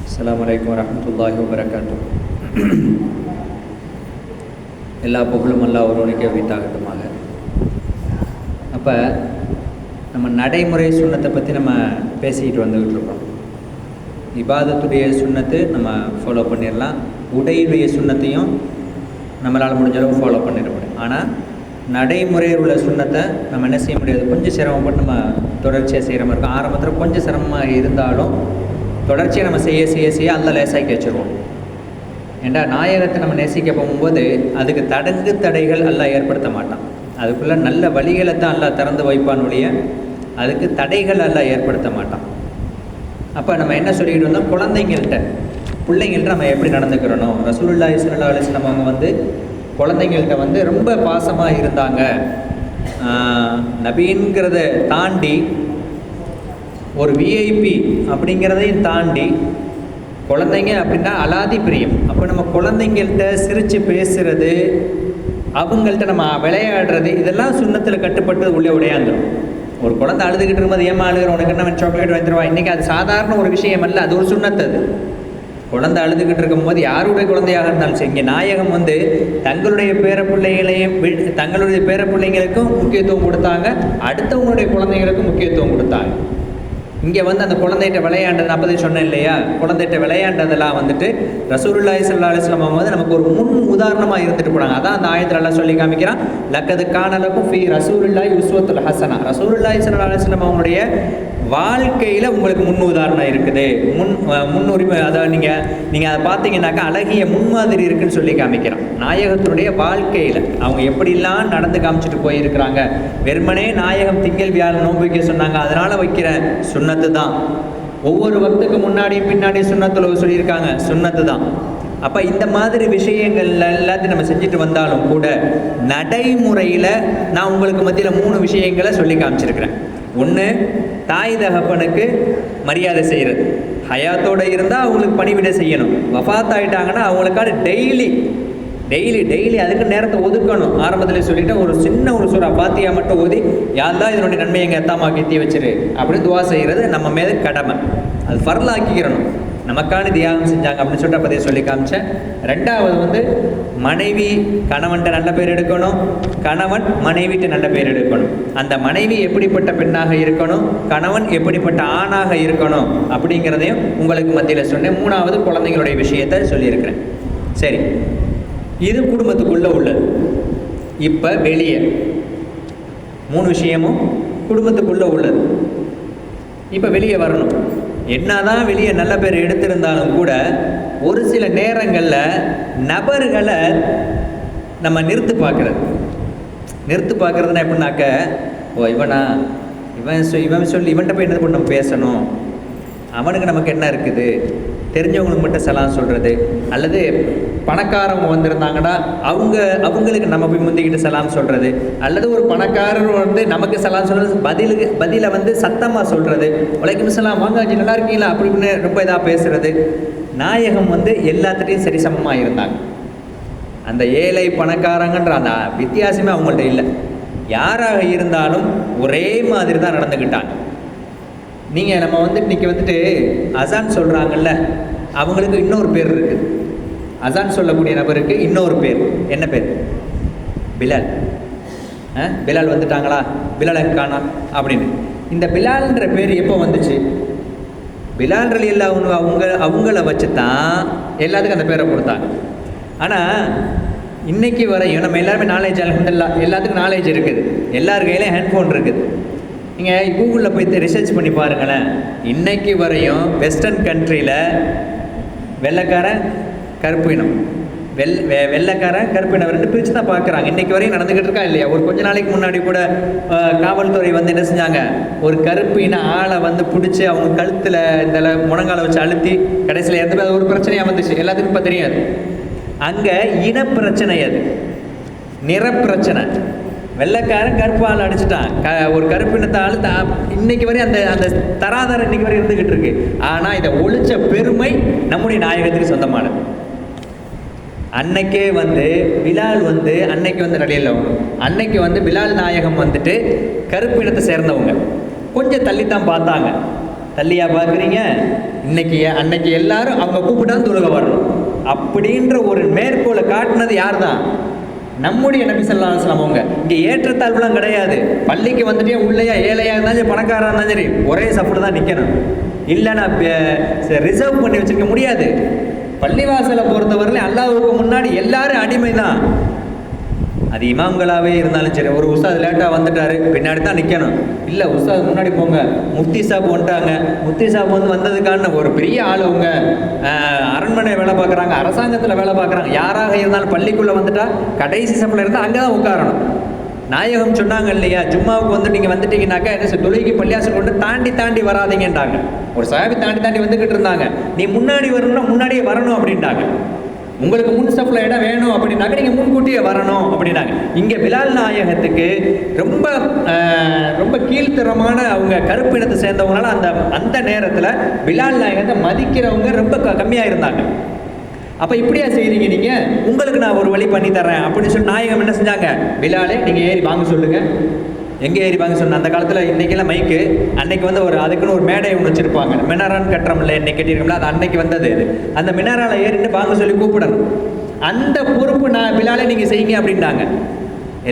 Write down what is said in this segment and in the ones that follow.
அஸ்ஸலாமு அலைக்கும் வரஹ்மத்துல்லாஹி வபரகாத்து எல்லா புகழும் ஒரு ஒருவனுக்கே வீட்டாகட்டுமாக அப்போ நம்ம நடைமுறை சுண்ணத்தை பற்றி நம்ம பேசிக்கிட்டு வந்துக்கிட்டு இருக்கோம் இபாதத்துடைய சுண்ணத்து நம்ம ஃபாலோ பண்ணிடலாம் உடையுடைய சுண்ணத்தையும் நம்மளால் முடிஞ்ச அளவு ஃபாலோ பண்ணிட முடியும் ஆனால் நடைமுறையில் உள்ள சுண்ணத்தை நம்ம என்ன செய்ய முடியாது கொஞ்சம் சிரமப்பட்டு நம்ம தொடர்ச்சியாக செய்கிற மாதிரி இருக்கும் ஆரம்பத்தில் கொஞ்சம் சிரமமாக இருந்தாலும் தொடர்ச்சியாக நம்ம செய்ய செய்ய செய்ய அந்த லேசாக்கி வச்சுருவோம். ஏண்டா நாயகத்தை நம்ம நேசிக்க போகும்போது அதுக்கு தடங்கு தடைகள் எல்லாம் ஏற்படுத்த மாட்டான். அதுக்குள்ளே நல்ல வழிகளை தான் எல்லாம் திறந்து வைப்பான் ஒழிய அதுக்கு தடைகள் எல்லாம் ஏற்படுத்த மாட்டான். அப்போ நம்ம என்ன சொல்லிக்கிட்டு வந்தோம் குழந்தைங்கள்ட்ட பிள்ளைங்கள்ட்ட நம்ம எப்படி நடந்துக்கிறணும் ரசூலுல்லாஹி ஸல்லல்லாஹு அலைஹி அவங்க வந்து குழந்தைங்கள்ட்ட வந்து ரொம்ப பாசமாக இருந்தாங்க. ஆஹ் நபிங்கிறத தாண்டி ஒரு விஐபி அப்படிங்கிறதையும் தாண்டி குழந்தைங்க அப்படின்னா அலாதி பிரியம். அப்போ நம்ம குழந்தைங்கள்ட்ட சிரித்து பேசுகிறது அவங்கள்ட்ட நம்ம விளையாடுறது இதெல்லாம் சுண்ணத்தில் கட்டுப்பட்டு உள்ளே உடையாந்துடும் ஒரு குழந்தை அழுதுகிட்டு இருக்கும்போது ஏமா அழுகிற? உனக்கு என்ன சாக்லேட் வாங்கி இன்றைக்கி அது சாதாரண ஒரு விஷயம் அல்ல அது ஒரு சுண்ணத்து அது. குழந்தை அழுதுகிட்டு இருக்கும்போது யாருடைய குழந்தையாக இருந்தாலும் சரி இங்கே நாயகம் வந்து தங்களுடைய பேர பிள்ளைகளையும் தங்களுடைய பேர பிள்ளைங்களுக்கும் முக்கியத்துவம் கொடுத்தாங்க அடுத்தவங்களுடைய குழந்தைங்களுக்கும் முக்கியத்துவம் கொடுத்தாங்க. இங்கே வந்து அந்த குழந்தைகிட்ட விளையாண்டது நான் அப்போதே சொன்னேன் இல்லையா? குழந்தைகிட்ட விளையாண்டதெல்லாம் வந்துட்டு ரசூலுல்லாஹி சல்லா அலுவலாம் வந்து நமக்கு ஒரு முன் உதாரணமாக இருந்துட்டு போனாங்க. அதான் அந்த ஆயத்தில் எல்லாம் சொல்லி காமிக்கிறான் லக்கது காணலக்கும் ஃபி ரசூலுல்லாஹி உஸ்வத்துல் ஹசனா. ரசூலுல்லாஹி சல்லா அலைஹி அவங்களுடைய வாழ்க்கையில் உங்களுக்கு முன் உதாரணம் இருக்குது. முன் முன்னுரிமை அதாவது நீங்கள் நீங்கள் அதை பார்த்தீங்கன்னாக்கா அழகிய முன்மாதிரி இருக்குன்னு சொல்லி காமிக்கிறான் நாயகத்தினுடைய வாழ்க்கையில் அவங்க எப்படிலாம் நடந்து காமிச்சிட்டு போயிருக்கிறாங்க. வெறுமனே நாயகம் திங்கள் வியாழன் நோன்பு வைக்க சொன்னாங்க. அதனால் வைக்கிற சுண்ணத்து தான். ஒவ்வொரு வக்துக்கு முன்னாடியும் பின்னாடியும் சுண்ணத்துல சொல்லியிருக்காங்க. சுண்ணத்து தான். அப்போ இந்த மாதிரி விஷயங்கள் எல்லாத்தையும் நம்ம செஞ்சுட்டு வந்தாலும் கூட நடைமுறையில் நான் உங்களுக்கு மத்தியில் மூணு விஷயங்களை சொல்லி காமிச்சிருக்கிறேன். ஒன்று தாய் தகப்பனுக்கு மரியாதை செய்கிறது ஹயாத்தோடு இருந்தால் அவங்களுக்கு பணிவிடை செய்யணும். வஃபாத் ஆகிட்டாங்கன்னா அவங்களுக்கான டெய்லி டெய்லி டெய்லி அதுக்கு நேரத்தை ஒதுக்கணும். ஆரம்பத்தில் சொல்லிட்டு ஒரு சின்ன ஒரு சூறா பாத்தியா மட்டும் ஓதி யாரெல்லாம் இதனுடைய நன்மையை எங்கள் எத்தாமா கெத்தி வச்சிரு? அப்படின்னு துவா செய்கிறது நம்ம மேலே கடமை. அது ஃபர்லாக்கிக்கிறணும். நமக்கான தியாகம் செஞ்சாங்க அப்படின்னு சொல்லிட்டு அப்போதே சொல்லி காமிச்சேன். ரெண்டாவது வந்து மனைவி கணவன்கிட்ட நல்ல பேர் எடுக்கணும். கணவன் மனைவிட்டு நல்ல பேர் எடுக்கணும். அந்த மனைவி எப்படிப்பட்ட பெண்ணாக இருக்கணும்? கணவன் எப்படிப்பட்ட ஆணாக இருக்கணும்? அப்படிங்கிறதையும் உங்களுக்கு மத்தியில் சொன்னேன். மூணாவது குழந்தைங்களுடைய விஷயத்தை சொல்லியிருக்கிறேன். சரி. இது குடும்பத்துக்குள்ளே உள்ளது. இப்போ வெளியே. மூணு விஷயமும் குடும்பத்துக்குள்ளே உள்ளது. இப்போ வெளியே வரணும். என்னதான் வெளியே நல்ல பேர் எடுத்திருந்தாலும் கூட ஒரு சில நேரங்களில் நபர்களை நம்ம நிறுத்து பார்க்குறது. நிறுத்து பார்க்குறதுனா எப்படின்னாக்க ஓ இவனா இவன் சொ இவன் சொல்லி இவன்கிட்ட போய் என்ன பண்ண பேசணும். அவனுக்கு நமக்கு என்ன இருக்குது? தெரிஞ்சவங்களுக்கு மட்டும் செலாம் சொல்கிறது அல்லது பணக்காரவங்க வந்திருந்தாங்கன்னா அவங்க அவங்களுக்கு நம்ம போய் முந்திக்கிட்டு செலாம் சொல்கிறது அல்லது ஒரு பணக்காரர் வந்து நமக்கு செலாம் சொல்கிறது பதிலுக்கு பதிலை வந்து சத்தமாக சொல்கிறது உழைக்கும் செலாம் வாங்க ஆஜி நல்லா இருக்கீங்களா? அப்படி இப்படின்னு ரொம்ப இதாக பேசுகிறது நாயகம் வந்து எல்லாத்துலேயும் சரிசமமாக இருந்தாங்க. அந்த ஏழை பணக்காரங்கன்ற அந்த வித்தியாசமே அவங்கள்ட்ட இல்லை. யாராக இருந்தாலும் ஒரே மாதிரி தான் நடந்துக்கிட்டாங்க நீங்கள் நம்ம வந்து இன்றைக்கி வந்துட்டு அசான் சொல்கிறாங்கல்ல அவங்களுக்கு இன்னொரு பேர் இருக்குது அசான் சொல்லக்கூடிய நபருக்கு இன்னொரு பேர். என்ன பேர்? பிலால். ஆ? பிலால் வந்துட்டாங்களா? பிலால் காணா அப்படின்னு. இந்த பிலால்ன்ற பேர் எப்போ வந்துச்சு? பிலால் ரலி இல்லா அவங்க அவங்க அவங்கள வச்சு தான் எல்லாத்துக்கும் அந்த பேரை கொடுத்தாங்க. ஆனால் இன்றைக்கி வரையும் நம்ம எல்லாருமே நாலேஜ் அலமதுல்லா எல்லாத்துக்கும் நாலேஜ் இருக்குது. எல்லார் கையிலையும் ஹேண்ட்ஃபோன் இருக்குது. நீங்கள் கூகுளில் போய் ரிசர்ச் பண்ணி பாருங்களேன். இன்றைக்கு வரையும் வெஸ்டர்ன் கண்ட்ரியில் வெள்ளைக்காரன் கருப்பு இனம். வெள் வெ வெள்ளைக்காரன் கருப்பு இனம் ரெண்டு பிரித்து தான் பார்க்குறாங்க இன்றைக்கி வரையும் நடந்துக்கிட்டு இருக்கா இல்லையா? ஒரு கொஞ்ச நாளைக்கு முன்னாடி கூட காவல்துறை வந்து என்ன செஞ்சாங்க? ஒரு கருப்பு இன ஆளை வந்து பிடிச்சி அவங்க கழுத்தில் இந்த ல- முழங்கால வச்சு அழுத்தி கடைசியில் எந்த ஒரு பிரச்சனையாக வந்துச்சு. எல்லாத்துக்கும் இப்போ தெரியாது. அங்கே இனப்பிரச்சனை அது. நிறப்பிரச்சனை வெள்ளைக்காரன் கருப்பால் அடிச்சிட்டான். க ஒரு கருப்பினத்தால் தா த இன்னைக்கு வரையும் அந்த அந்த தராதரம் இன்னைக்கு வரையும் இருந்துக்கிட்டு இருக்கு. ஆனால் இதை ஒழிச்ச பெருமை நம்முடைய நாயகத்துக்கு சொந்தமானது. அன்னைக்கே வந்து பிலால் வந்து அன்னைக்கு வந்து நடையில் அன்னைக்கு வந்து பிலால் நாயகம் வந்துட்டு கருப்பினத்தை சேர்ந்தவங்க. கொஞ்சம் தள்ளித்தான் பார்த்தாங்க. தள்ளியா பார்க்குறீங்க? இன்னைக்கு அன்னைக்கு எல்லாரும் அவங்க கூப்பிட்டா தொழுக வரணும். அப்படின்ற ஒரு மேற்கோளை காட்டினது யார் தான் நம்முடைய நபி ஸல்லல்லாஹு அலைஹி அவங்க. இங்கே ஏற்றத்தாழ்வுலாம் கிடையாது. பள்ளிக்கு வந்துட்டே உள்ளேயா ஏழையாக இருந்தாலும் சரி பணக்காராக இருந்தாலும் சரி ஒரே சப்போர்ட் தான் நிற்கணும் இல்லை நான் ரிசர்வ் பண்ணி வச்சிருக்க முடியாது. பள்ளிவாசலை பொறுத்தவரையிலும் அல்லாவுக்கு முன்னாடி எல்லாரும் அடிமை தான் அது இமாம்களாகவே இருந்தாலும் சரி ஒரு உஸ்தாத் லேட்டாக வந்துட்டாரு பின்னாடி தான் நிற்கணும் இல்லை உஸ்தாத் முன்னாடி போங்க. முஃப்தி சாப் வந்துட்டாங்க. முஃப்தி சாப் வந்து வந்ததுக்கான ஒரு பெரிய ஆள் அவங்க அரண்மனை வேலை பார்க்குறாங்க அரசாங்கத்தில் வேலை பார்க்குறாங்க. யாராக இருந்தாலும் பள்ளிக்குள்ளே வந்துட்டா கடைசி சப்பில் இருந்தால் அங்கே தான் உட்காரணும். நாயகம் சொன்னாங்க இல்லையா ஜும்மாவுக்கு வந்து நீங்கள் வந்துட்டீங்கன்னாக்கா என்ன சொல்ல தொழுகைக்கு பள்ளியாசல் கொண்டு தாண்டி தாண்டி வராதீங்கன்றாங்க. ஒரு சாபி தாண்டி தாண்டி வந்துக்கிட்டு இருந்தாங்க. நீ முன்னாடி வரணும்னா முன்னாடியே வரணும் அப்படின்ட்டாங்க உங்களுக்கு முன் ஸ்டெப்பில் இடம் வேணும் அப்படின்னாக்க நீங்கள் முன்கூட்டியே வரணும் அப்படின்னாங்க. இங்கே பிலால் நாயகத்துக்கு ரொம்ப ரொம்ப கீழ்த்தரமான அவங்க கருப்பு இனத்தை சேர்ந்தவங்களால அந்த அந்த நேரத்தில் பிலால் நாயகத்தை மதிக்கிறவங்க ரொம்ப க- கம்மியாக இருந்தாங்க. அப்போ இப்படியா செய்கிறீங்க நீங்கள் உங்களுக்கு நான் ஒரு வழி பண்ணி தரேன் அப்படின்னு சொல்லி நாயகம் என்ன செஞ்சாங்க? பிலாலே நீங்கள் ஏறி வாங்க சொல்லுங்கள் எங்கே ஏறி வாங்க சொன்ன அந்த காலத்தில் இன்றைக்கெல்லாம் மைக்கு அன்னைக்கு வந்து ஒரு அதுக்குன்னு ஒரு மேடை ஒன்று வச்சுருப்பாங்க. மினாரான்னு கட்டுறோம்ல இன்னைக்கு கட்டியிருக்கோம்ல அது அன்னைக்கு வந்தது இது. அந்த மினரால ஏறிட்டு வாங்க சொல்லி கூப்பிடணும். அந்த பொறுப்பு நான் பிலாலே நீங்கள் செய்யுங்க அப்படின்னாங்க.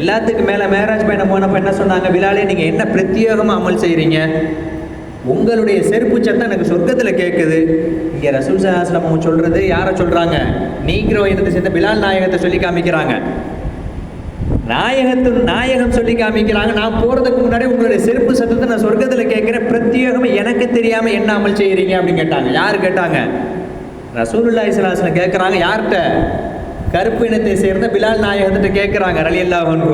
எல்லாத்துக்கும் மேலே மேராஜ் பயணம் போனப்போ என்ன சொன்னாங்க விழாலே நீங்கள் என்ன பிரத்யேகமாக அமல் செய்கிறீங்க உங்களுடைய செருப்பு சத்தம் எனக்கு சொர்க்கத்தில் கேட்குது இங்கே ரசூல் சலாஸ்லாம் சொல்கிறது யாரை சொல்கிறாங்க நீங்கிற இனத்தை சேர்ந்த பிலால் நாயகத்தை சொல்லி காமிக்கிறாங்க. நாயகத்து நாயகம் சொல்லி காமிக்கிறாங்க. நான் போறதுக்கு முன்னாடி உங்களுடைய செருப்பு சத்தத்தை நான் சொர்க்கத்தில் கேட்கிறேன். பிரத்யேகமா எனக்கு தெரியாம என்ன அமல் செய்யறீங்க அப்படின்னு கேட்டாங்க. யார் கேட்டாங்க? ரசூலுல்லாஹி ஸல்லல்லாஹு கேட்குறாங்க. யார்கிட்ட? கருப்பு இனத்தை சேர்ந்த பிலால் நாயகத்திட்ட கேட்குறாங்க ரலியல்லாஹு ஒன்று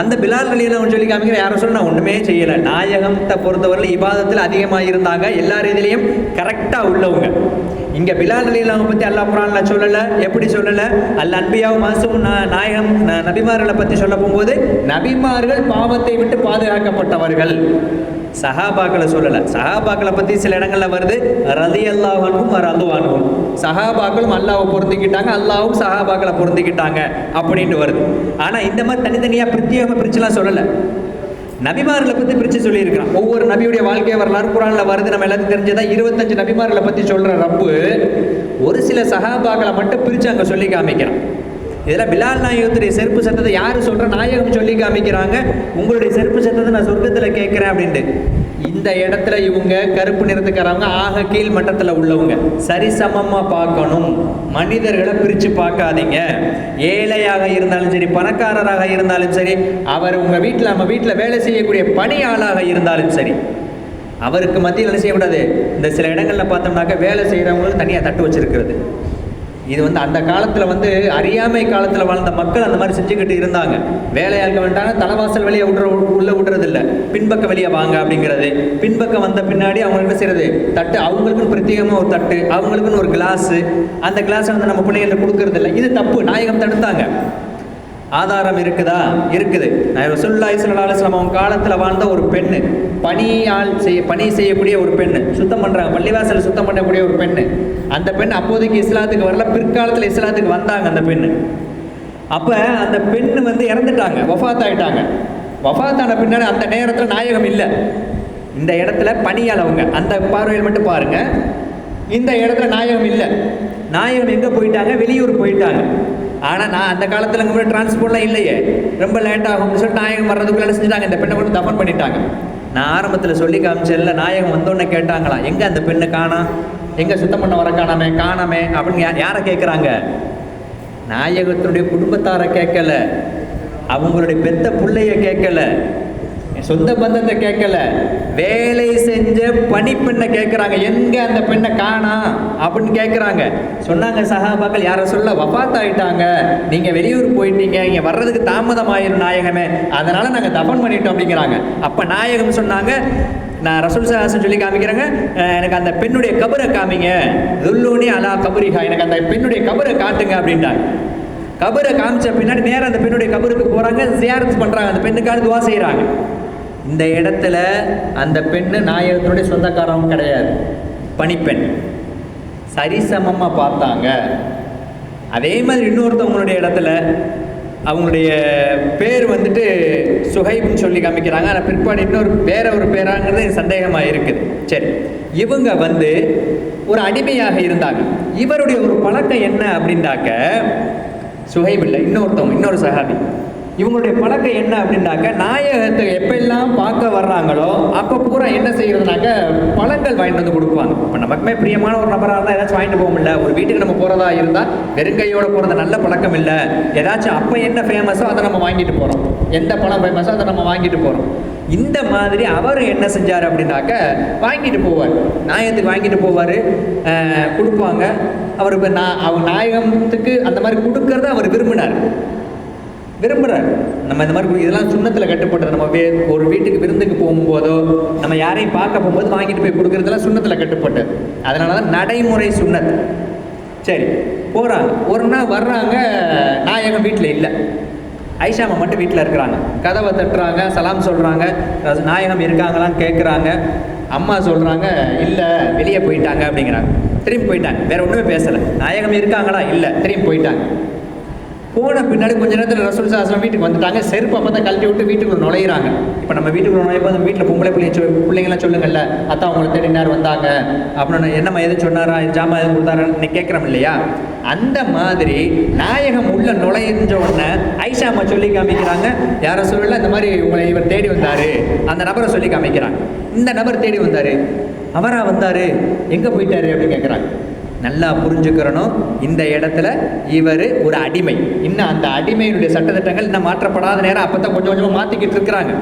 அந்த பிலால் ரலியல்லாஹு சொல்லி காமிக்கிற யாரும் சொல்ல நான் ஒன்றுமே செய்யலை. நாயகத்தை பொறுத்தவரையில் இபாதத்தில் அதிகமாக இருந்தாங்க எல்லா ரீதியிலையும் கரெக்டாக உள்ளவங்க. இங்க பிலால் அலிலாவை பத்தி அல்லாஹ் குரான்ல சொல்லல. எப்படி சொல்லல? அல்ல அன்பியாவும் மாசும் நாயகம் நபிமார்களை பத்தி சொல்ல போகும்போது நபிமார்கள் பாவத்தை விட்டு பாதுகாக்கப்பட்டவர்கள். சஹாபாக்களை சொல்லல. சஹாபாக்களை பத்தி சில இடங்கள்ல வருது ரதி அல்லாஹனும் ரதுவானும் சஹாபாக்களும் அல்லாவை பொருந்திக்கிட்டாங்க அல்லாவும் சஹாபாக்களை பொருந்திக்கிட்டாங்க அப்படின்ட்டு வருது. ஆனா இந்த மாதிரி தனித்தனியா பிரத்யேகமா பிரிச்சுலாம் சொல்லலை. நபிமார்களை பற்றி பிரித்து சொல்லியிருக்கிறான். ஒவ்வொரு நபியுடைய வாழ்க்கை வரலாறு குரானில் வருது. நம்ம எல்லாத்தையும் தெரிஞ்சதா இருபத்தஞ்சு நபிமார்களை பற்றி சொல்கிற ரப்பு ஒரு சில சகாபாக்களை மட்டும் பிரித்து அங்கே சொல்லி காமிக்கிறான். இதெல்லாம் பிலால் நாயகத்துடைய செருப்பு சத்தத்தை யார் சொல்கிற நாயகம் சொல்லி காமிக்கிறாங்க. உங்களுடைய செருப்பு சத்தத்தை நான் சொர்க்கத்தில் கேட்குறேன் அப்படின்ட்டு. இந்த இடத்துல இவங்க கருப்பு நிறத்துக்காரவங்க ஆக கீழ் மட்டத்தில் உள்ளவங்க. சரிசமமாக பார்க்கணும். மனிதர்களை பிரித்து பார்க்காதீங்க. ஏழையாக இருந்தாலும் சரி பணக்காரராக இருந்தாலும் சரி அவர் உங்கள் வீட்டில் நம்ம வீட்டில் வேலை செய்யக்கூடிய பணியாளாக இருந்தாலும் சரி அவருக்கு மத்தியில் என்ன செய்யக்கூடாது? இந்த சில இடங்களில் பார்த்தோம்னாக்க வேலை செய்கிறவங்களுக்கு தனியாக தட்டு வச்சிருக்கிறது. இது வந்து அந்த காலத்தில் வந்து அறியாமை காலத்தில் வாழ்ந்த மக்கள் அந்த மாதிரி செஞ்சுக்கிட்டு இருந்தாங்க. வேலையாக்க வேண்டாம் தலைவாசல் வெளியே விட்ற உள்ளே விடுறது இல்ல பின்பக்கம் வெளியே வாங்க அப்படிங்கிறது. பின்பக்கம் வந்த பின்னாடி அவங்க என்ன செய்யறது தட்டு. அவங்களுக்குன்னு பிரத்யேகமாக ஒரு தட்டு அவங்களுக்குன்னு ஒரு கிளாஸு அந்த கிளாஸை வந்து நம்ம பிள்ளைகளுக்கு கொடுக்கறதில்ல. இது தப்பு. நாயகம் தடுத்தாங்க. ஆதாரம் இருக்குதா? இருக்குது. நான் ரசூலுல்லாஹி ஸல்லல்லாஹு அவங்க காலத்தில் வாழ்ந்த ஒரு பெண்ணு. பணியால் செய்ய பணி செய்யக்கூடிய ஒரு பெண்ணு. சுத்தம் பண்ணுறாங்க பள்ளிவாசல் சுத்தம் பண்ணக்கூடிய ஒரு பெண்ணு. அந்த பெண் அப்போதைக்கு இஸ்லாத்துக்கு வரல. பிற்காலத்தில் இஸ்லாத்துக்கு வந்தாங்க அந்த பெண்ணு. அப்போ அந்த பெண்ணு வந்து இறந்துட்டாங்க. வஃபாத் ஆயிட்டாங்க வஃபாத் ஆன பின்னாடி அந்த நேரத்தில் நாயகம் இல்லை. இந்த இடத்துல பணியால் அவங்க. அந்த பார்வையில் மட்டும் பாருங்கள் இந்த இடத்துல நாயகம் இல்லை. நாயகம் எங்கே போயிட்டாங்க? வெளியூர் போயிட்டாங்க. ஆனால் நான் அந்த காலத்தில் இங்கே டிரான்ஸ்போர்ட்லாம் இல்லையே. ரொம்ப லேட் ஆகும்னு சொல்லிட்டு நாயகம் வர்றதுக்குள்ளே செஞ்சுட்டாங்க. இந்த பெண்ணை கொண்டு தஃபன் பண்ணிட்டாங்க. நான் ஆரம்பத்தில் சொல்லி காமிச்சேன்ல நாயகம் வந்தோடனே கேட்டாங்களா எங்கே அந்த பெண்ணை காணா? எங்கே சுத்தம் பண்ண வர காணாமே காணாமே? அப்படின்னு யாரை கேட்குறாங்க நாயகத்தினுடைய குடும்பத்தாரை கேட்கல. அவங்களுடைய பெத்த பிள்ளைய கேட்கல. சொந்த பந்தத்தை கேட்கல. வேலை செஞ்ச பணிப்பெண்ணை கேட்குறாங்க. எங்க அந்த பெண்ணை காணா? அப்படின்னு கேட்குறாங்க. சொன்னாங்க சகாபாக்கள் யாரை சொல்ல வபாத் ஆயிட்டாங்க நீங்க வெளியூர் போயிட்டீங்க. இங்க வர்றதுக்கு தாமதம் ஆயிரும் நாயகமே. அதனால நாங்க தபன் பண்ணிட்டோம் அப்படிங்கிறாங்க. அப்ப நாயகம் சொன்னாங்க நான் ரசூல் சாசன் சொல்லி காமிக்கிறேங்க. எனக்கு அந்த பெண்ணுடைய கபரை காமிங்க. துல்லூனி அலா கபரிஹா. எனக்கு அந்த பெண்ணுடைய கபரை காட்டுங்க அப்படின்ட்டாங்க கபரை காமிச்ச பின்னாடி நேராக அந்த பெண்ணுடைய கபருக்கு போறாங்க ஜியாரத்து பண்றாங்க. அந்த பெண்ணுக்காக துவா செய்றாங்க. இந்த இடத்துல அந்த பெண்ணு நாயகத்தினுடைய சொந்தக்காரவும் கிடையாது. பணிப்பெண் சரிசமமாக பார்த்தாங்க. அதே மாதிரி இன்னொருத்தவங்களுடைய இடத்துல அவங்களுடைய பேர் வந்துட்டு சுகைப்னு சொல்லி காமிக்கிறாங்க. ஆனால் பிற்பாடு இன்னொரு வேற ஒரு பேராங்கிறது சந்தேகமாக இருக்குது. சரி. இவங்க வந்து ஒரு அடிமையாக இருந்தாங்க. இவருடைய ஒரு பழக்கம் என்ன அப்படின்னாக்க சுகைப் இல்லை இன்னொருத்தவங்க இன்னொரு சகாபி. இவங்களுடைய பழக்கம் என்ன அப்படின்னாக்க நாயகத்தை எப்பெல்லாம் பார்க்க வர்றாங்களோ அப்போ பூரா என்ன செய்யறதுனாக்க பழங்கள் வாங்கிட்டு வந்து கொடுப்பாங்க. இப்போ நமக்குமே பிரியமான ஒரு நபராக இருந்தால் ஏதாச்சும் வாங்கிட்டு போக முடியல. ஒரு வீட்டுக்கு நம்ம போகிறதா இருந்தால் வெறுங்கையோடு போகிறது நல்ல பழக்கம் இல்லை. ஏதாச்சும் அப்போ என்ன ஃபேமஸோ அதை நம்ம வாங்கிட்டு போகிறோம் எந்த பழம் ஃபேமஸோ அதை நம்ம வாங்கிட்டு போகிறோம் இந்த மாதிரி அவர் என்ன செஞ்சார் அப்படின்னாக்க வாங்கிட்டு போவார். நாயகத்துக்கு வாங்கிட்டு போவார். கொடுப்பாங்க. அவர் இப்போ நான் அவர் நாயகத்துக்கு அந்த மாதிரி கொடுக்கறத அவர் விரும்பினார். விரும்புகிறேன் நம்ம இந்த மாதிரி இதெல்லாம் சுண்ணத்தில் கட்டுப்பட்டது நம்ம வே ஒரு வீட்டுக்கு விருந்துக்கு போகும்போதோ நம்ம யாரையும் பார்க்க போகும்போது வாங்கிட்டு போய் கொடுக்குறதெல்லாம் சுண்ணத்தில் கட்டுப்பட்டது அதனால தான் நடைமுறை சுண்ணத். சரி போகிறாங்க ஒரு நாள் வர்றாங்க நாயகம் வீட்டில் இல்லை. ஐஷாமா மட்டும் வீட்டில் இருக்கிறாங்க. கதவை தட்டுறாங்க சலாம் சொல்கிறாங்க நாயகம் இருக்காங்களான்னு கேட்குறாங்க அம்மா சொல்கிறாங்க இல்லை வெளியே போயிட்டாங்க அப்படிங்கிறாங்க. திரும்பி போயிட்டாங்க. வேறு ஒன்றுமே பேசலை. நாயகம் இருக்காங்களா? இல்லை. திரும்பி போயிட்டாங்க. போன பின்னாடி கொஞ்ச நேரத்தில் ரசூல் சாஸ்திரம் வீட்டுக்கு வந்துட்டாங்க. செருப்பு அப்போ தான் கழட்டி விட்டு வீட்டுக்குள்ள நுழையிறாங்க. இப்போ நம்ம வீட்டுக்குள்ள நுழையும் போது வீட்டில் பொம்பளை பிள்ளை பிள்ளைங்களாம் சொல்லுங்கள்ல அத்தா உங்களை தேடினார் வந்தாங்க. அப்படின்னு என்னம்மா எதுவும் சொன்னாரா ஜாமா எதுவும் கொடுத்தாரான்னு கேட்குறோம் இல்லையா? அந்த மாதிரி நாயகம் உள்ள நுழைஞ்ச உடனே ஐஷாமா சொல்லி காமிக்கிறாங்க. யாரை சொல்லல இந்த மாதிரி உங்களை இவர் தேடி வந்தார். அந்த நபரை சொல்லி காமிக்கிறாங்க. இந்த நபர் தேடி வந்தார். அவராக வந்தார்? எங்கே போயிட்டாரு அப்படின்னு கேட்குறாங்க. நல்லா புரிஞ்சுக்கிறணும். இந்த இடத்துல இவர் ஒரு அடிமை. இன்னும் அந்த அடிமையினுடைய சட்டத்திட்டங்கள் இன்னும் மாற்றப்படாத நேரம் அப்போ தான் கொஞ்சம் கொஞ்சமாக மாற்றிக்கிட்டு இருக்கிறாங்க.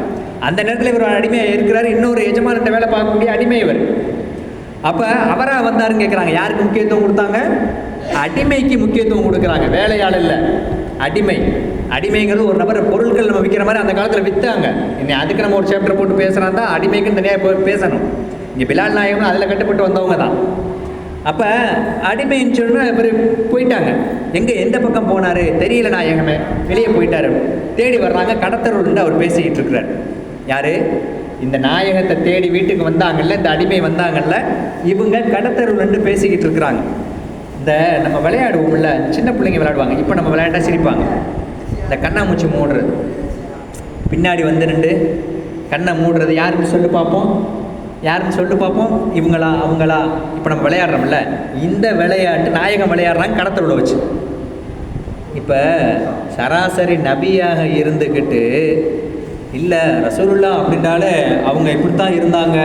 அந்த நேரத்தில் இவர் அடிமையாக இருக்கிறார். இன்னொரு எஜமானத்தை வேலை பார்க்கக்கூடிய அடிமை இவர். அப்போ அவராக வந்தாருன்னு கேட்குறாங்க யாருக்கு முக்கியத்துவம் கொடுத்தாங்க? அடிமைக்கு முக்கியத்துவம் கொடுக்குறாங்க. வேலையாள் இல்லை. அடிமை. அடிமைங்கிறது ஒரு நபர் பொருட்கள் நம்ம விற்கிற மாதிரி அந்த காலத்தில் விற்றாங்க இன்னும் அதுக்கு நம்ம ஒரு சாப்டர் போட்டு பேசுகிறா தான் அடிமைக்குன்னு தனியாக பேசணும். இங்கே பிலால் நாயகம் அதில் கட்டுப்பட்டு வந்தவங்க தான். அப்போ அடிமைன்னு சொன்னா இவர் போயிட்டாங்க. எங்கே எந்த பக்கம் போனார்? தெரியல நாயகமே. வெளியே போயிட்டாரு. தேடி வர்றாங்க. கடத்தருள்னு அவர் பேசிக்கிட்டு இருக்கிறார். யார்? இந்த நாயகத்தை தேடி வீட்டுக்கு வந்தாங்கல்ல இந்த அடிமை வந்தாங்கல்ல இவங்க கடத்தருள்னு பேசிக்கிட்டு இருக்கிறாங்க. இந்த நம்ம விளையாடுவோம்ல சின்ன பிள்ளைங்க விளையாடுவாங்க. இப்போ நம்ம விளையாண்டா சிரிப்பாங்க. இந்த கண்ணாமூச்சி மூடுறது. பின்னாடி வந்து நின்று கண்ணை மூடுறது யாருன்னு சொல்லி பார்ப்போம் யாருன்னு சொல்லிட்டு பார்ப்போம். இவங்களா அவங்களா? இப்போ நம்ம விளையாடுறோம்ல. இந்த விளையாட்டு நாயகம் விளையாடுறாங்க கடத்தலோட வச்சு. இப்போ சராசரி நபியாக இருந்துக்கிட்டு இல்லை ரசூலுல்லா அப்படின்றாலே அவங்க இப்படித்தான் இருந்தாங்க.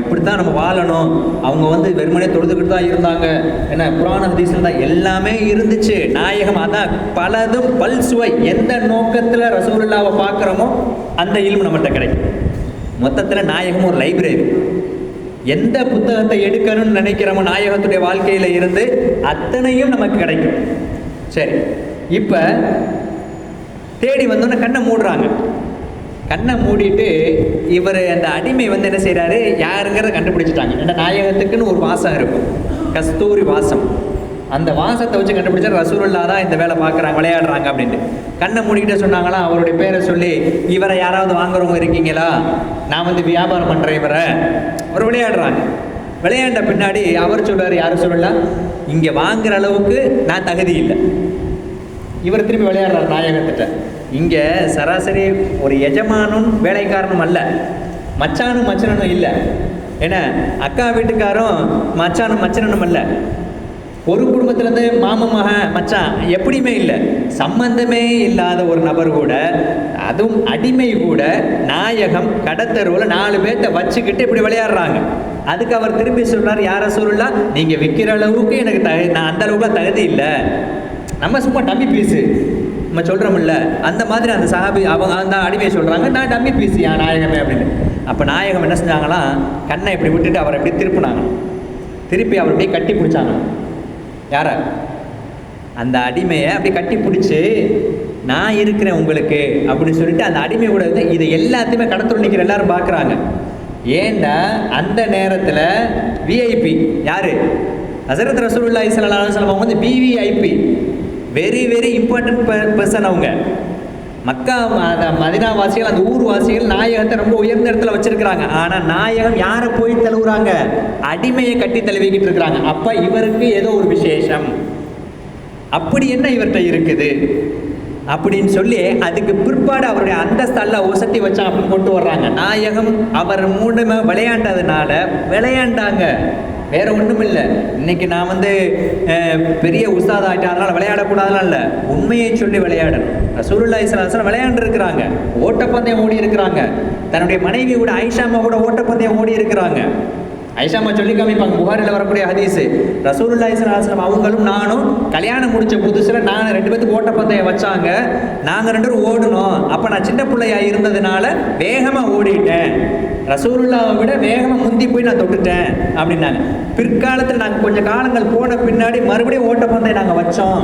இப்படித்தான் நம்ம வாழணும். அவங்க வந்து வெறுமனே தொழுதுகிட்டு தான் இருந்தாங்க. ஏன்னா புராண ஹதீஸில் தான் எல்லாமே இருந்துச்சு. நாயகம் அதான் பலதும் பல் சுவை. எந்த நோக்கத்தில் ரசூலுல்லாவை பார்க்குறோமோ அந்த இல்மு நம்மகிட்ட கிடைக்கும். மொத்தத்தில் நாயகம் ஒரு லைப்ரரி எந்த புத்தகத்தை எடுக்கணும்னு நினைக்கிறோமோ நாயகத்துடைய வாழ்க்கையில் இருந்து அத்தனையும் நமக்கு கிடைக்கும். சரி இப்போ தேடி வந்தோன்னே கண்ணை மூடுறாங்க. கண்ணை மூடிட்டு இவர் அந்த அடிமை வந்து என்ன செய்கிறாரு யாருங்கிறத கண்டுபிடிச்சிட்டாங்க. இந்த நாயகத்துக்குன்னு ஒரு வாசம் இருக்கும். கஸ்தூரி வாசம். அந்த வாசத்தை வச்சு கண்டுபிடிச்சா ரசூலுல்லா தான் இந்த வேலை பார்க்குறாங்க விளையாடுறாங்க அப்படின்ட்டு. கண்ணை மூடிக்கிட்டே சொன்னாங்களா? அவருடைய பேரை சொல்லி இவரை யாராவது வாங்குறவங்க இருக்கீங்களா? நான் வந்து வியாபாரம் பண்ணுறேன் இவரை. அவர் விளையாடுறாங்க. விளையாண்ட பின்னாடி அவர் சொல்கிறார் யாரும் சொல்லலாம் இங்கே வாங்குற அளவுக்கு நான் தகுதி இல்லை. இவர் திருப்பி விளையாடுறார் நாயகத்திட்ட இங்கே சராசரி ஒரு எஜமானும் வேலைக்காரனும் அல்ல. மச்சானும் மச்சனனும் இல்லை. ஏன்னா அக்கா வீட்டுக்காரும் மச்சானும் மச்சனனும் அல்ல. ஒரு குடும்பத்துலேருந்து மாமன் மகன் மச்சான் எப்படியுமே இல்லை. சம்பந்தமே இல்லாத ஒரு நபர் கூட அதுவும் அடிமை கூட நாயகம் கடத்தருவில் நாலு பேர்த்த வச்சுக்கிட்டு இப்படி விளையாடுறாங்க. அதுக்கு அவர் திரும்பி சொல்கிறார் யாரை சொல்லலாம் நீங்கள் விற்கிற அளவுக்கு எனக்கு தகு நான் அந்த அளவுக்குலாம் தகுதி இல்லை. நம்ம சும்மா டம்மி பீஸு நம்ம சொல்கிறோம்ல அந்த மாதிரி அந்த சஹாபி அவங்க அந்த அடிமையை சொல்கிறாங்க நான் டம்மி பீஸ் என் நாயகமே? அப்படின்னு. அப்போ நாயகம் என்ன செஞ்சாங்களாம் கண்ணை இப்படி விட்டுட்டு அவரை இப்படி திருப்பினாங்க திருப்பி அவர் அப்படியே கட்டி பிடிச்சாங்க யார? அந்த அடிமையை அப்படி கட்டி பிடிச்சி நான் இருக்கிறேன் உங்களுக்கு அப்படின்னு சொல்லிட்டு அந்த அடிமை கூட வந்து இதை எல்லாத்தையுமே கடத்தல் நிற்கிற எல்லாரும் பார்க்குறாங்க. ஏண்டா அந்த நேரத்தில் விஐபி யாரு? ஹசரத் ரசூல்லா இஸ்லாம் அவங்க வந்து VVIP very very important person அவங்க. மக்கா மதினா வாசிகள் அந்த ஊர் வாசிகள் நாயகத்தை ரொம்ப உயர்ந்த இடத்துல வச்சிருக்கிறாங்க. ஆனால் நாயகம் யாரை போய் தழுவுறாங்க? அடிமையை கட்டி தழுவிக்கிட்டு இருக்கிறாங்க. அப்போ இவருக்கு ஏதோ ஒரு விசேஷம். அப்படி என்ன இவர்கிட்ட இருக்குது? அப்படின்னு சொல்லி அதுக்கு பிற்பாடு அவருடைய அந்த அல்ல உசத்தி வச்சான் அப்படின்னு கொண்டு வர்றாங்க. நாயகம் அவர் மூணுமே விளையாண்டதுனால விளையாண்டாங்க. வேற ஒன்றும் இல்லை இன்னைக்கு நான் வந்து அஹ், பெரிய உஸ்தாத் ஆகிட்டேன் விளையாடக்கூடாதுலாம் இல்லை. உண்மையை சொல்லி விளையாடணும். ரசூலுல்லாஹி ஸல்லல்லாஹு விளையாண்டு இருக்கிறாங்க ஓட்டப்பந்தயம் ஓடி இருக்கிறாங்க தன்னுடைய மனைவி கூட ஆயிஷாமா கூட ஓட்டப்பந்தயம் ஓடி இருக்கிறாங்க ஐஷாமா சொல்லி காமிப்பாங்க. புகாரில் வரக்கூடிய ஹதீஸு. ரசூலுல்லாஹி ஸல்லல்லாஹு அவங்களும் நானும் கல்யாணம் முடிச்ச புதுசில் நான் ரெண்டு பேத்துக்கு ஓட்டப்பந்தயம் வச்சாங்க. நாங்கள் ரெண்டு பேரும் ஓடணும் அப்போ நான் சின்ன பிள்ளையா இருந்ததுனால வேகமாக ஓடிட்டேன். ரசூலுல்லாவை விட வேகமாக முந்தி போய் நான் தொட்டுட்டேன் அப்படின்னாங்க. பிற்காலத்தில் நாங்கள் கொஞ்சம் காலங்கள் போன பின்னாடி மறுபடியும் ஓட்டப்பந்தயம் நாங்கள் வச்சோம்.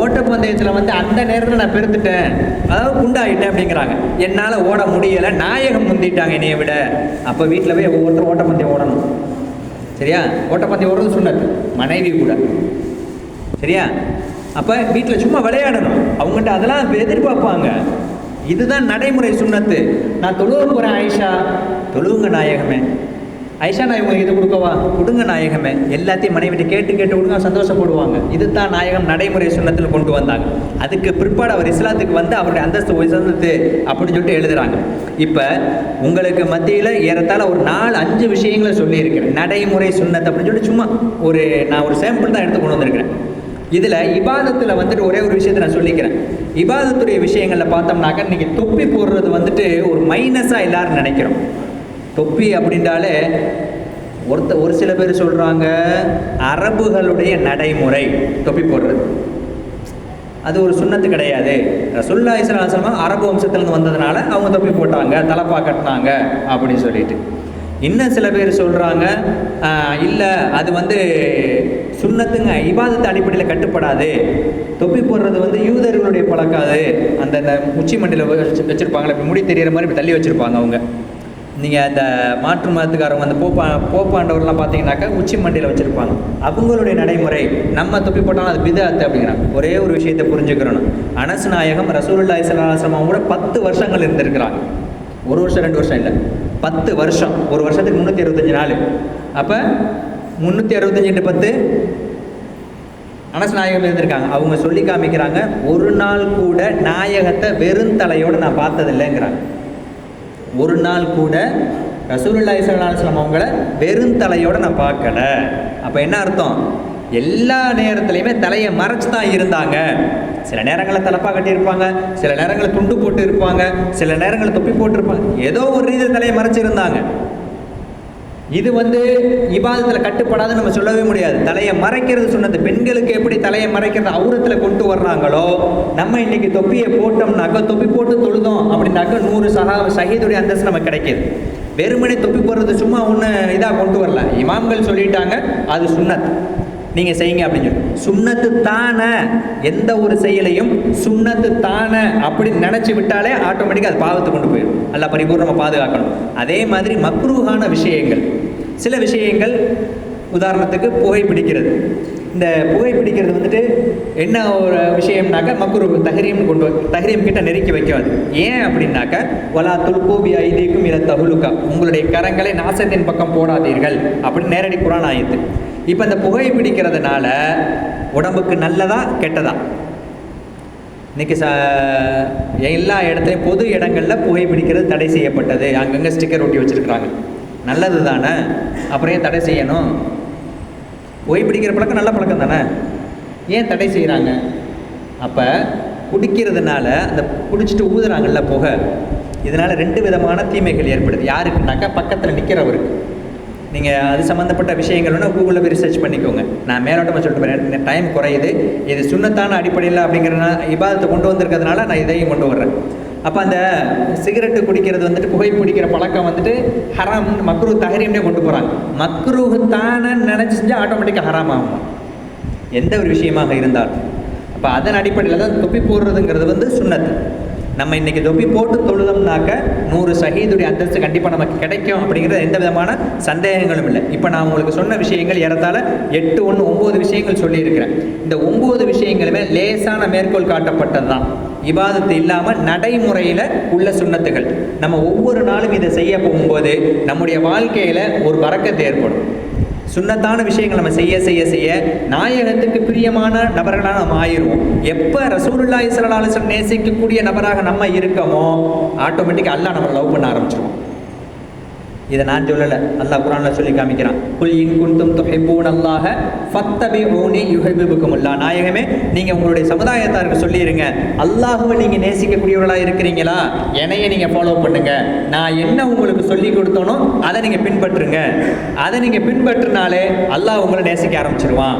ஓட்டப்பந்தயத்தில் வந்து அந்த நேரத்தில் நான் பெருத்துட்டேன். அதாவது குண்டாயிட்டேன் அப்படிங்கிறாங்க. என்னால் ஓட முடியலை. நாயகம் முந்திட்டாங்க என்னைய விட. அப்போ வீட்டில் போய் ஒவ்வொருத்தரும் ஓட்டப்பந்தயம் ஓடணும். சரியா? ஓட்டப்பந்தயம் ஓடுறது சொன்னது மனைவி கூட. சரியா? அப்போ வீட்டில் சும்மா விளையாடணும். அவங்ககிட்ட அதெல்லாம் எதிர்பார்ப்பாங்க. இதுதான் நடைமுறை சுண்ணத்து. நான் தொழுவ போகிறேன் ஆயிஷா. தொழுவுங்க நாயகமே. ஐஷா நான் இவங்களுக்கு இது கொடுக்கவா? கொடுங்க நாயகமே. எல்லாத்தையும் மனைவிட்டு கேட்டு கேட்டு கொடுங்க சந்தோஷப்படுவாங்க. இதுதான் நாயகம் நடைமுறை சுண்ணத்தில் கொண்டு வந்தாங்க. அதுக்கு பிற்பாடு அவர் இஸ்லாத்துக்கு வந்து அவருடைய அந்தஸ்து உயர்ந்தது அப்படின்னு சொல்லிட்டு எழுதுறாங்க. இப்போ உங்களுக்கு மத்தியில் ஏறத்தாழ ஒரு நாலு அஞ்சு விஷயங்களை சொல்லியிருக்கிறேன். நடைமுறை சுண்ணத் அப்படின்னு சொல்லிட்டு சும்மா ஒரு நான் ஒரு சாம்பிள் தான் எடுத்து கொண்டு வந்திருக்கிறேன். இதில் இபாதத்தில் வந்துட்டு ஒரே ஒரு விஷயத்தை நான் சொல்லிக்கிறேன். இபாதத்துடைய விஷயங்களில் பார்த்தோம்னாக்க இன்றைக்கி தொப்பி போடுறது வந்துட்டு ஒரு மைனஸாக எல்லாரும் நினைக்கிறோம். தொப்பி அப்படின்றாலே ஒருத்த ஒரு சில பேர் சொல்கிறாங்க அரபுகளுடைய நடைமுறை தொப்பி போடுறது. அது ஒரு சுண்ணத்து கிடையாது. ரசுல்லா இஸ்லாசலமா அரபு வம்சத்துலேருந்து வந்ததுனால அவங்க தொப்பி போட்டாங்க தலப்பா கட்டினாங்க அப்படின்னு சொல்லிட்டு. இன்னும் சில பேர் சொல்கிறாங்க இல்லை அது வந்து சுண்ணத்துங்க இபாதத்து அடிப்படையில் கட்டுப்படாது. தொப்பி போடுறது வந்து யூதர்களுடைய பழக்கம் அது. அந்த அந்த உச்சி மண்டியில் வச்சு வச்சுருப்பாங்களே இப்படி முடி தெரியிற மாதிரி இப்படி தள்ளி வச்சுருப்பாங்க அவங்க. நீங்கள் அந்த மாற்று மதத்துக்காரவங்க அந்த போப்பா போப்பாண்டவர்லாம் பார்த்தீங்கன்னாக்கா உச்சி மண்டியில் வச்சுருப்பாங்க. அவங்களுடைய நடைமுறை நம்ம தொப்பி போட்டாலும் அது பிதாத்து அப்படிங்கிறாங்க ஒரே ஒரு விஷயத்தை புரிஞ்சுக்கிறணும். அனசு நாயகம் ரசூலுல்லா இஸ்லாசலம் கூட பத்து வருஷங்கள் இருந்திருக்கிறாங்க. ஒரு வருஷம் ரெண்டு வருஷம் இல்லை. பத்து வருஷம். ஒரு வருஷத்துக்கு முந்நூற்றி அறுபத்தஞ்சு நாள். அப்போ முந்நூற்றி அறுபத்தஞ்சு பத்து அனசு நாயகம் இருந்திருக்காங்க அவங்க சொல்லி காமிக்கிறாங்க ஒரு நாள் கூட நாயகத்தை வெறும் தலையோடு நான் பார்த்ததில்லைங்கிறாங்க. ஒரு நாள் கூட ரசூலுல்லாஹி ஸல்லல்லாஹு அலைஹி அவங்கள வெறும் தலையோடு நான் பார்க்கல. அப்போ என்ன அர்த்தம்? எல்லா நேரத்துலையுமே தலையை மறைச்சு தான் இருந்தாங்க. சில நேரங்களில் தலைப்பாக கட்டியிருப்பாங்க சில நேரங்களில் துண்டு போட்டு இருப்பாங்க சில நேரங்களில் தொப்பி போட்டிருப்பாங்க ஏதோ ஒரு ரீதியில் தலையை மறைச்சிருந்தாங்க. இது வந்து இபாதத்தில் கட்டுப்படாதுன்னு நம்ம சொல்லவே முடியாது. தலையை மறைக்கிறது சொன்னது பெண்களுக்கு எப்படி தலையை மறைக்கிறது அவுரத்தில் கொண்டு வர்றாங்களோ நம்ம இன்னைக்கு தொப்பியை போட்டோம்னாக்கா தொப்பி போட்டு தொழுதோம் அப்படின்னாக்கா நூறு சகா சகிதுடைய அந்தஸ்து நமக்கு கிடைக்கிது. வெறுமனே தொப்பி போடுறது சும்மா ஒன்று இதாக கொண்டு வரல. இமாம்கள் சொல்லிட்டாங்க அது சுண்ணத் நீங்கள் செய்யுங்க அப்படின்னு சொல்லி. சுண்ணத்து தானே எந்த ஒரு செயலையும் சுண்ணத்து தானே அப்படின்னு நினச்சி விட்டாலே ஆட்டோமேட்டிக்காக அது பாவத்தை கொண்டு போயிடும். நல்லா பரிபூர்ணமாக பாதுகாக்கணும். அதே மாதிரி மக்ரூஹான விஷயங்கள். சில விஷயங்கள் உதாரணத்துக்கு புகைப்பிடிக்கிறது இந்த புகைப்பிடிக்கிறது வந்துட்டு என்ன ஒரு விஷயம்னாக்க மக்குரு தஹரீம் கொண்டு வ- தஹரீம் கிட்ட நெருக்கி வைக்காது. ஏன் அப்படின்னாக்க வலா துல்கோபி ஐதீக்கும் இல தகுலுக்கா உங்களுடைய கரங்களை நாசத்தின் பக்கம் போடாதீர்கள் அப்படின்னு நேரடி குரான் ஆயிடுது இப்போ இந்த புகை பிடிக்கிறதுனால உடம்புக்கு நல்லதா கெட்டதா? இன்றைக்கி ச எல்லா இடத்துலையும் பொது இடங்களில் புகை பிடிக்கிறது தடை செய்யப்பட்டது. அங்கங்கே ஸ்டிக்கர் ஒட்டி வச்சுருக்குறாங்க. நல்லது தானே? அப்புறம் ஏன் தடை செய்யணும்? புகை பிடிக்கிற பழக்கம் நல்ல பழக்கம் தானே? ஏன் தடை செய்கிறாங்க அப்போ குடிக்கிறதுனால அந்த குடிச்சிட்டு ஊதுறாங்கல்ல புகை. இதனால் ரெண்டு விதமான தீமைகள் ஏற்படுது. யாருக்குனாக்கா பக்கத்தில் நிற்கிறவருக்கு நீங்கள் அது சம்மந்தப்பட்ட விஷயங்கள் கூகுளில் போய் ரிசர்ச் பண்ணிக்கோங்க. நான் மேலோட்டமாக சொல்லிட்டு போகிறேன் டைம் குறையுது. இது சுண்ணத்தான அடிப்படையில் அப்படிங்கிறனா இபாதத்தை கொண்டு வந்திருக்கிறதுனால நான் இதையும் கொண்டு வர்றேன். அப்போ அந்த சிகரெட்டு குடிக்கிறது வந்துட்டு புகை பிடிக்கிற பழக்கம் வந்துட்டு ஹராம் மக்ரூ தஹரீம்னே கொண்டு போகிறாங்க மக்ரூ தானே நினச்சி செஞ்சால் ஆட்டோமேட்டிக்காக ஹராம் ஆகும். எந்த ஒரு விஷயமாக இருந்தாலும். அப்போ அதன் அடிப்படையில் தான் தொப்பி போடுறதுங்கிறது வந்து சுண்ணத்து. நம்ம இன்னைக்கு தொப்பி போட்டு தொழுதோம்னாக்க நூறு சஹீதுடைய அந்தஸ்து கண்டிப்பாக நமக்கு கிடைக்கும் அப்படிங்கிறது எந்த விதமான சந்தேகங்களும் இல்லை. இப்போ நான் உங்களுக்கு சொன்ன விஷயங்கள் ஏறத்தால் எட்டு ஒன்று ஒம்பது விஷயங்கள் சொல்லியிருக்கிறேன். இந்த ஒம்பது விஷயங்களுமே லேசான மேற்கோள் காட்டப்பட்டது தான் இபாதத்து இல்லாமல் நடைமுறையில் உள்ள சுண்ணத்துகள். நம்ம ஒவ்வொரு நாளும் இதை செய்ய போகும்போது நம்முடைய வாழ்க்கையில் ஒரு வரக்கத்து ஏற்படும். சுன்னத்தான விஷயங்கள் நம்ம செய்ய செய்ய செய்ய நாயகத்துக்கு பிரியமான நபர்களாக நம்ம ஆயிடுவோம் எப்போ ரசூலுல்லாஹி ஸல்லல்லாஹு நேசிக்கக்கூடிய நபராக நம்ம இருக்கோமோ ஆட்டோமேட்டிக்காக எல்லாம் நம்ம லவ் பண்ண ஆரம்பிச்சிருவோம் இதை நான் சொல்லலை. அல்லாஹ் குரானில் சொல்லி காமிக்கிறான். குல் இன் குன்தும் துஹிப்பூன் அல்லாஹ ஃபத்தபிஊனி யுஹிப்புக்குமுல்லா நாயகமே நீங்கள் உங்களுடைய சமுதாயத்தாருக்கு சொல்லிடுங்க அல்லாஹுவை நீங்கள் நேசிக்கக்கூடியவர்களாக இருக்கிறீங்களா? என்னைய நீங்கள் ஃபாலோ பண்ணுங்க. நான் என்ன உங்களுக்கு சொல்லி கொடுத்தனோ அதை நீங்கள் பின்பற்றுங்க. அதை நீங்கள் பின்பற்றினாலே அல்லாஹ் உங்களை நேசிக்க ஆரம்பிச்சிருவான்.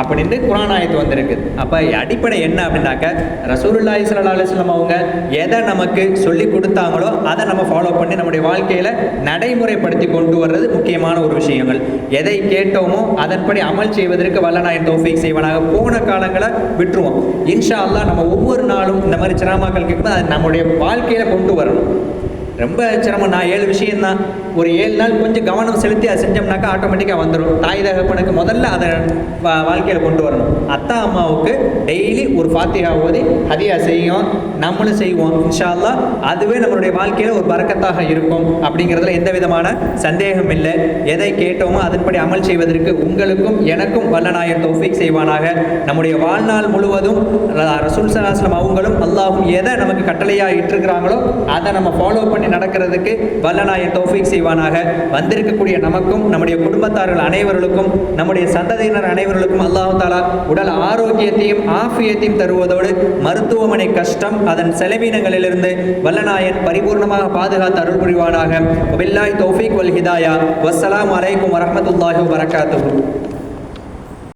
அப்படின்னு குரான் ஆயத்து வந்திருக்கு. அப்போ அடிப்படை என்ன அப்படின்னாக்க ரசூலுல்லாஹி சல்லா அலுவலம் அவங்க எதை நமக்கு சொல்லி கொடுத்தாங்களோ அதை நம்ம ஃபாலோ பண்ணி நம்முடைய வாழ்க்கையில் நடைமுறைப்படுத்தி கொண்டு வர்றது முக்கியமான ஒரு விஷயங்கள். எதை கேட்டோமோ அதன்படி அமல் செய்வதற்கு வல்லநாயன் தௌஃபீக் செய்வனாக. போன காலங்களை விட்டுருவோம். இன்ஷா அல்லா நம்ம ஒவ்வொரு நாளும் இந்த மாதிரி சிரமங்கள் கேட்கும்போது அதை நம்முடைய வாழ்க்கையில் கொண்டு வரணும். ரொம்ப சிரமம். நான் ஏழு விஷயம்தான். ஒரு ஏழு நாள் கொஞ்சம் கவனம் செலுத்தி அதை செஞ்சோம்னாக்கா ஆட்டோமேட்டிக்காக வந்துடும் தாய் தகப்பனுக்கு முதல்ல அதை வா- வாழ்க்கையில் கொண்டு வரணும். அத்தா அம்மாவுக்கு டெய்லி ஒரு ஃபாத்திகா ஓதி ஹதியா செய்யும் நம்மளும் செய்வோம். இன்ஷா அதுவே நம்மளுடைய வாழ்க்கையில் ஒரு பறக்கத்தாக இருக்கும். அப்படிங்கிறதுல எந்த விதமான சந்தேகம் இல்லை. எதை கேட்டோமோ அதன்படி அமல் செய்வதற்கு உங்களுக்கும் எனக்கும் வல்லநாயர் தௌஃபீக் செய்வானாக. நம்முடைய வாழ்நாள் முழுவதும் ரசூல் சலாஸ்லம் அவங்களும் அல்லாஹும் எதை நமக்கு கட்டளையாக இட்டிருக்கிறாங்களோ அதை நம்ம ஃபாலோ பண்ணி நடக்கிறதுக்கு வல்லநாயர் வல்லநாயன் செய்வோம் செய்வானாக. வந்திருக்கக்கூடிய நமக்கும் நம்முடைய குடும்பத்தார்கள் அனைவர்களுக்கும் நம்முடைய சந்ததியினர் அனைவர்களுக்கும் அல்லாஹ் தாலா உடல் ஆரோக்கியத்தையும் ஆஃபியத்தையும் தருவதோடு மருத்துவமனை கஷ்டம் அதன் செலவினங்களிலிருந்து வல்லநாயன் பரிபூர்ணமாக பாதுகாத்து அருள் புரிவானாக. வில்லாய் தௌஃபீக் வல் ஹிதாயா. வசலாம் அலைக்கும் வரமத்துல்லாஹி வரகாத்து